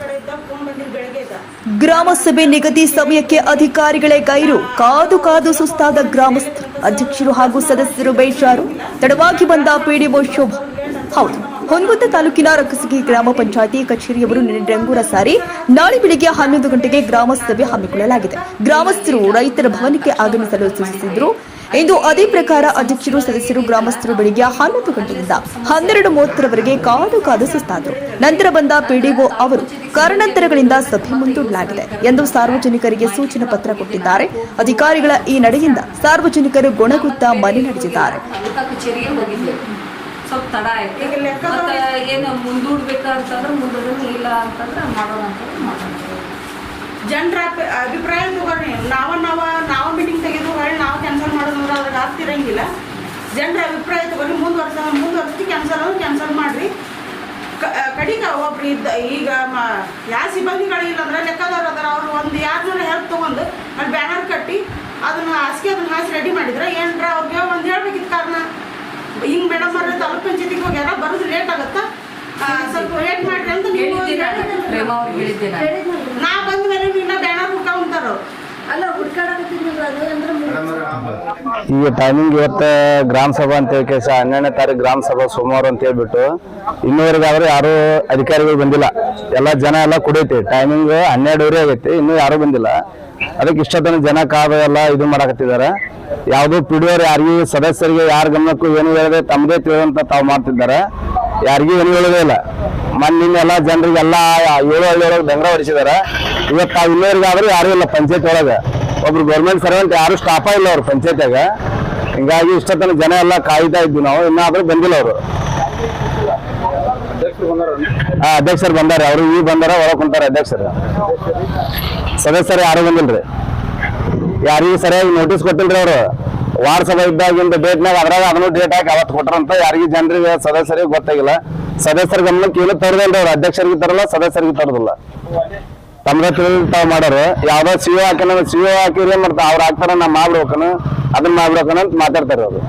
ಕಡೆ ಇದ್ದ ಫೋನ್ ಬಂದಿದ್ದು ಬೆಳಗ್ಗೆ ಇದ್ದ. ಗ್ರಾಮ ಸಭೆ ನಿಗದಿ ಸಮಯಕ್ಕೆ ಅಧಿಕಾರಿಗಳೇ ಗೈರು, ಕಾದು ಕಾದು ಸುಸ್ತಾದ ಗ್ರಾಮಸ್ಥರು ಅಧ್ಯಕ್ಷರು ಹಾಗೂ ಸದಸ್ಯರು ಬೇಜಾರು. ತಡವಾಗಿ ಬಂದ ಪಿಡಿಒ ಶೋಭಾ. ಹೌದು ಹೊನ್ಗುಂದ ತಾಲೂಕಿನ ರಕ್ಕಸಗಿ ಗ್ರಾಮ ಪಂಚಾಯತಿ ಕಚೇರಿಯವರು ನಿನ್ನೆ ರಂಗೂರ ಸಾರಿ ನಾಳೆ ಬೆಳಿಗ್ಗೆ ಹನ್ನೊಂದು ಗಂಟೆಗೆ ಗ್ರಾಮಸಭೆ ಹಮ್ಮಿಕೊಳ್ಳಲಾಗಿದೆ. ಗ್ರಾಮಸ್ಥರು ರೈತರ ಭವನಕ್ಕೆ ಆಗಮಿಸಲು ಸೂಚಿಸಿದ್ರು. ಇಂದು ಅದೇ ಪ್ರಕಾರ ಅಧ್ಯಕ್ಷರು ಸದಸ್ಯರು ಗ್ರಾಮಸ್ಥರು ಬೆಳಿಗ್ಗೆ ಹನ್ನೊಂದು ಗಂಟೆಯಿಂದ ಹನ್ನೆರಡು ಮೂವತ್ತರವರೆಗೆ ಕಾದು ಕಾದು ಸುಸ್ತಾದರು. ನಂತರ ಬಂದ ಪಿಡಿಒ ಅವರು ಕಾರಣಾಂತರಗಳಿಂದ ಸಭೆ ಮುಂದೂಡಲಾಗಿದೆ ಎಂದು ಸಾರ್ವಜನಿಕರಿಗೆ ಸೂಚನಾ ಪತ್ರ ಕೊಟ್ಟಿದ್ದಾರೆ. ಅಧಿಕಾರಿಗಳ ಈ ನಡೆಯಿಂದ ಸಾರ್ವಜನಿಕರು ಗೊಣಗುತ್ತಾ ಮನೆ ನಡೆಸಿದ್ದಾರೆ. ತಾಲೂಕಾ ಕಚೇರಿಗೆ ಹೋಗಿದ್ವಿ ಸ್ವಲ್ಪ ತಡ ಆಯ್ತು. ಮತ್ತೆ ಏನು ಮುಂದೂಡ್ಬೇಕಂತಂದ್ರೆ ಮುಂದೂಡೋದು ಇಲ್ಲ ಅಂತಂದ್ರೆ ಮಾಡೋಣ ಅಂತಂದ್ರೆ ಮಾಡೋಣ ಜನರ ಅಭಿಪ್ರಾಯ ನಾವ ನಾವು ಮೀಟಿಂಗ್ ತೆಗೆದು ಹೊಳ್ಳಿ ನಾವು ಕ್ಯಾನ್ಸಲ್ ಮಾಡೋದಂದ್ರೆ ಅದ್ರಾಗ ಆಗ್ತಿರಂಗಿಲ್ಲ ಜನರ ಅಭಿಪ್ರಾಯ ತಗೊಳ್ರಿ ಮುಂದುವರ್ಸ ಮುಂದುವರ್ಸಿ ಕ್ಯಾನ್ಸಲ್ ಅಂದ್ರೆ ಕ್ಯಾನ್ಸಲ್ ಮಾಡ್ರಿ. ಕಡಿಗ ಒಬ್ರು ಇದ್ದ ಈಗ ಮ- ಯಾವ ಸಿಬ್ಬಂದಿಗಳಿಲ್ಲ ಅಂದ್ರೆ ಲೆಕ್ಕದವ್ರು ಅದಾರ ಅವ್ರು ಒಂದು ಯಾರನ್ನ ಹೆಲ್ಪ್ ತಗೊಂಡು ಅಲ್ಲಿ ಬ್ಯಾನರ್ ಕಟ್ಟಿ ಅದನ್ನ ಹಾಸಿಗೆ ಅದನ್ನ ಹಾಸಿ ರೆಡಿ ಮಾಡಿದ್ರೆ ಏನ್ರ ಅವ್ರಿಗೆ ಒಂದು ಹೇಳ್ಬೇಕಿತ್ತು ಕಾರಣ. ಹಿಂಗ್ ಮೇಡಮ್ ಅವ್ರ ತಾಲೂಕ್ ಪಂಚಾಯತಿಗೆ ಹೋಗ್ಯಾರ ಬರೋದು ಲೇಟ್ ಆಗತ್ತಾ? ಸ್ವಲ್ಪ ವೇಟ್ ಮಾಡ್ರಿ ಅಂತ ನೀವು ಹೇಳಿದ್ದೆ ನಾನು ಪ್ರೇಮ ಅವ್ರಿಗೆ ಹೇಳಿದ್ದೆ ನಾನು ನಾ ಬಂದ ಮೇಲೆ ಇನ್ನ ಬ್ಯಾನರ್ ಹುಡ್ಕೊಂತಾರ ಅಲ್ಲ ಹುಡ್ಕಾಡಕತ್ತಿದ್ರಲ್ಲ ಅದು ಅಂದ್ರೆ ಮುಂದೆ ಈಗ ಟೈಮಿಂಗ್ ಇವತ್ತು ಗ್ರಾಮ ಸಭಾ ಅಂತ ಹೇಳಿ ಕೆಲಸ ಹನ್ನೆರಡನೇ ತಾರೀಕು ಗ್ರಾಮ ಸಭಾ ಸೋಮವಾರ ಅಂತ ಹೇಳ್ಬಿಟ್ಟು ಇನ್ನೂವರೆಗಾದ್ರೆ ಯಾರು ಅಧಿಕಾರಿಗಳು ಬಂದಿಲ್ಲ. ಎಲ್ಲ ಜನ ಎಲ್ಲ ಕುಡಿಯುತ್ತೆ. ಟೈಮಿಂಗ್ ಹನ್ನೆರಡುವರೆ ಆಗೈತಿ, ಇನ್ನೂ ಯಾರು ಬಂದಿಲ್ಲ. ಅದಕ್ಕೆ ಇಷ್ಟೊತ್ತನ ಜನ ಕಾದು ಎಲ್ಲ ಇದು ಮಾಡಕತ್ತಿದ್ದಾರೆ. ಯಾವುದೋ ಪಿಡಿಯೋರು ಯಾರಿಗೂ ಸದಸ್ಯರಿಗೆ ಯಾರ ಗಮನಕ್ಕೂ ಏನು ಹೇಳದೆ ತಮ್ಮದೇ ತಿಳಿದಂತ ತಾವು ಮಾಡ್ತಿದ್ದಾರೆ. ಯಾರಿಗೂ ಏನು ಹೇಳೋದೇ ಇಲ್ಲ. ಮೊನ್ನೆಲ್ಲ ಜನರಿಗೆಲ್ಲ ಏಳು ಹಳ್ಳಿ ಒಳಗೆ ಬೆಂಗ್ರ ಹೊಡಿಸಿದಾರೆ ಇವತ್ತು ಇನ್ನೂವರೆಗಾದ್ರೆ ಯಾರು ಇಲ್ಲ ಪಂಚಾಯತ್ ಒಳಗೆ. ಒಬ್ರು ಗೌರ್ಮೆಂಟ್ ಸರ್ವೆಂಟ್ ಯಾರು ಸ್ಟಾಫ ಇಲ್ಲ ಅವ್ರು ಪಂಚಾಯತ್ಯಾಗ. ಹಿಂಗಾಗಿ ಇಷ್ಟೊತ್ತನ ಜನ ಎಲ್ಲ ಕಾಯ್ತಾ ಇದ್ವಿ ನಾವು ಇನ್ನಾದ್ರೂ ಬಂದಿಲ್ಲ ಅವರು. ಹಾ, ಅಧ್ಯಕ್ಷರು ಬಂದಾರ, ಅವರು ಈ ಬಂದಾರ ಹೊರ ಕುಂತಾರ ಅಧ್ಯಕ್ಷರು. ಸದಸ್ಯರು ಯಾರು ಬಂದಿಲ್ರಿ? ಯಾರಿಗೂ ಸರಿಯಾಗಿ ನೋಟಿಸ್ ಕೊಟ್ಟಿಲ್ರಿ ಅವರು. ವಾರ್ಡ್ ಸಭಾ ಇದ್ದಾಗಿಂದ ಡೇಟ್ನಾಗ ಅದ್ರಾಗ ಅದನ್ನು ಡೇಟ್ ಹಾಕಿ ಅವತ್ತು ಕೊಟ್ಟರಂತ ಯಾರಿಗೂ ಜನರಿಗೆ, ಸದಸ್ಯರಿಗೆ ಗೊತ್ತಾಗಿಲ್ಲ. ಸದಸ್ಯರ ಗಮನಕ್ಕೆ ಏನು ತರದಿಲ್ಲ ಅವ್ರು, ಅಧ್ಯಕ್ಷರಿಗೆ ತರಲ್ಲ, ಸದಸ್ಯರಿಗೆ ತರದಿಲ್ಲ. ತಮ್ದ ತಿಳಿದು ತಾವು ಮಾಡೋರು ಯಾವ್ದೋ ಸಿ ಹಾಕಿನ ಸಿ ಹಾಕಿರಿ ಏನ್ ಮಾಡ್ತಾರ? ಅವ್ರು ಹಾಕ್ತಾರ ನಾ ಮಾಡ್ಬೇಕನ? ಅದನ್ನ ಮಾಡ್ಬೇಕನ ಅಂತ ಮಾತಾಡ್ತಾರೆ ಅವರು.